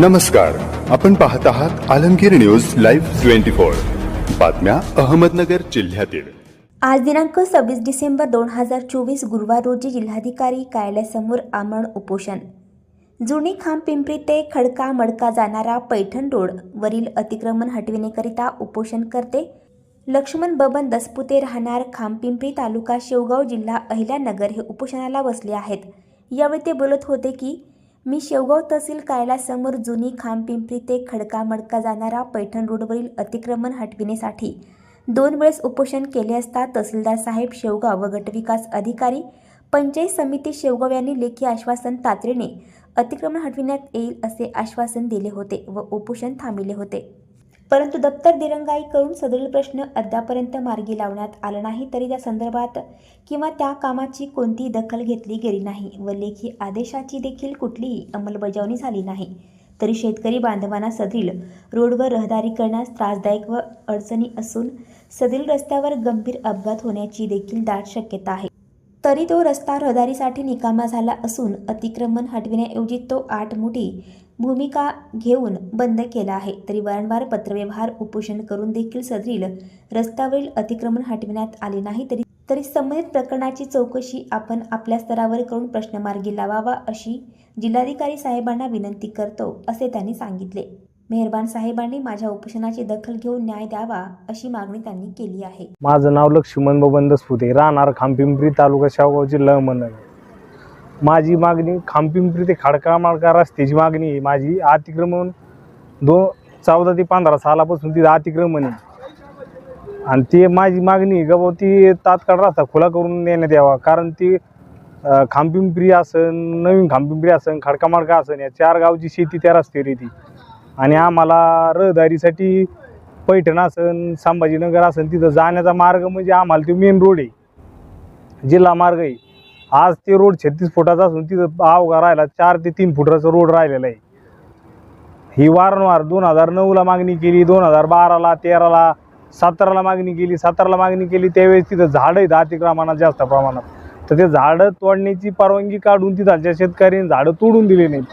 नमस्कार. आपण पाहत आहात Alamgir news live twenty four. बातम्या अहमदनगर जिल्ह्यातील. आज दिनांक सव्वीस डिसेंबर दोन हजार चोवीस गुरुवार रोजी जिल्हाधिकारी कार्यालयासमोर आमरण उपोषण. जुनी खांब पिंपरी ते खडका मडका जाणारा पैठण रोड वरील अतिक्रमण हटविण्याकरिता उपोषण करते. लक्ष्मण बबन दसपुते राहणार खांबपिंपरी तालुका शेवगाव जिल्हा अहिल्यानगर हे उपोषणाला बसले आहेत. यावेळी ते बोलत होते की मी शेवगाव तहसील कार्यालयासमोर जुनी खांबपिंपरी ते खडका मडका जाणारा पैठण रोडवरील अतिक्रमण हटविण्यासाठी दोन वेळेस उपोषण केले असता तहसीलदार साहेब शेवगाव व गटविकास अधिकारी पंचायत समिती शेवगाव यांनी लेखी आश्वासन तातडीने अतिक्रमण हटविण्यात येईल असे आश्वासन दिले होते व उपोषण थांबविले होते. परंतु दप्तर दिरंगाई करून सदरील प्रश्न अद्यापर्यंत मार्गी लावण्यात आला नाही तरी त्या संदर्भात किंवा त्या कामाची कोणतीही दखल घेतली गेली नाही व लेखी आदेशाची देखील कुठलीही अंमलबजावणी झाली नाही. तरी शेतकरी बांधवांना सदरील रोडवर रहदारी करण्यास त्रासदायक व अडचणी असून सदरील रस्त्यावर गंभीर अपघात होण्याची देखील दाट शक्यता आहे. तरी तो रस्ता रहदारीसाठी निकामा झाला असून अतिक्रमण हटविण्याऐवजी तो आठ मोठी भूमिका घेऊन बंद केला आहे. तरी वारंवार पत्रव्यवहार उपोषण करून देखील सदरील रस्त्यावरील अतिक्रमण हटविण्यात आले नाही तरी तरी संबंधित प्रकरणाची चौकशी आपण आपल्या स्तरावर करून प्रश्नमार्गी लावावा अशी जिल्हाधिकारी साहेबांना विनंती करतो असे त्यांनी सांगितले. मेहरबान साहेबांनी माझ्या उपोषणाची दखल घेऊन न्याय द्यावा अशी मागणी त्यांनी केली आहे. माझं नाव लक्ष्मण बबन दसपुते राहणार खांपिंपरी तालुका शावगाव जिल्हा अहमदनगर. माझी मागणी खांपिंपरी ते खडका माडका रस्त्याची मागणी आहे. माझी अतिक्रमण दोन चौदा ते पंधरा सालापासून तिथं अतिक्रमण आहे. आणि ते माझी मागणी आहे ती तात्काळ रस्ता खुला करून देण्यात यावा. कारण ती खांपिंपरी असन नवीन खांपिंपरी असन खडका माडका असन या चार गावची शेती त्या रस्त्यावर येते. आणि आम्हाला रहदारीसाठी पैठण असन संभाजीनगर असन तिथं जाण्याचा मार्ग म्हणजे आम्हाला तो मेन रोड आहे. जिल्हा मार्ग आहे. आज ते रोड छत्तीस फुटाचा असून तिथं अवघा राहिला चार ते तीन फुटाचा रोड राहिलेला आहे. ही वारंवार दोन हजार नऊला मागणी केली दोन हजार बाराला तेराला सतराला मागणी केली सतराला मागणी केली त्यावेळेस तिथं झाडं आहेत अतिक्रमणात जास्त प्रमाणात. तर ते झाडं तोडण्याची परवानगी काढून तिथालच्या शेतकऱ्यांनी झाडं तोडून दिले नाहीत.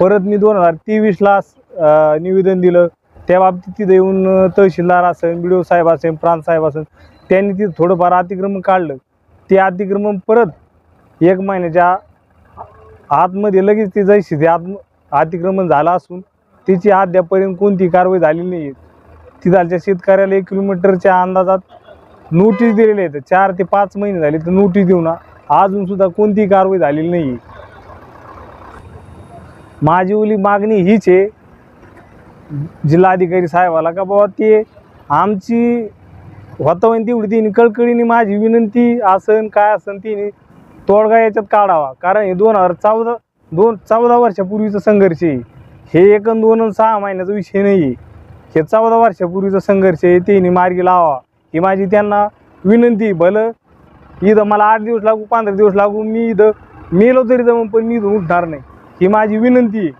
परत मी दोन हजार तेवीसला निवेदन दिलं. त्या बाबतीत तिथं येऊन तहसीलदार असेल बी डी ओ साहेब असेल प्रांत साहेब असेल त्यांनी तिथं थोडंफार अतिक्रमण काढलं. ते अतिक्रमण परत एक महिन्याच्या आतमध्ये लगेच ते जैसे ते आत अतिक्रमण झालं असून त्याची अद्यापर्यंत कोणती कारवाई झालेली नाही आहे तिथालच्या शेतकऱ्याला एक किलोमीटरच्या अंदाजात नोटीस दिलेली आहेत. चार ते पाच महिने झाले तर नोटीस देऊ ना. अजूनसुद्धा कोणती कोणतीही कारवाई झालेली नाही आहे माझी ओली मागणी हीच आहे जिल्हाधिकारी साहेबाला का बाबा ते आमची होतं तेवढी तिने कळकळीने माझी विनंती असन काय असन तिने तोडगा याच्यात काढावा. कारण हे दोन हजार चौदा दोन चौदा वर्षापूर्वीचा संघर्ष आहे. हे एक दोन सहा महिन्याचा विषय नाही आहे हे चौदा वर्षापूर्वीचा संघर्ष आहे तिने मार्गी लावा. ही माझी त्यांना विनंती भलं इथं मला आठ दिवस लागू पंधरा दिवस लागू मी इथं मेलो तरी जमून पण मी इथून उठणार नाही. ही माझी विनंती आहे.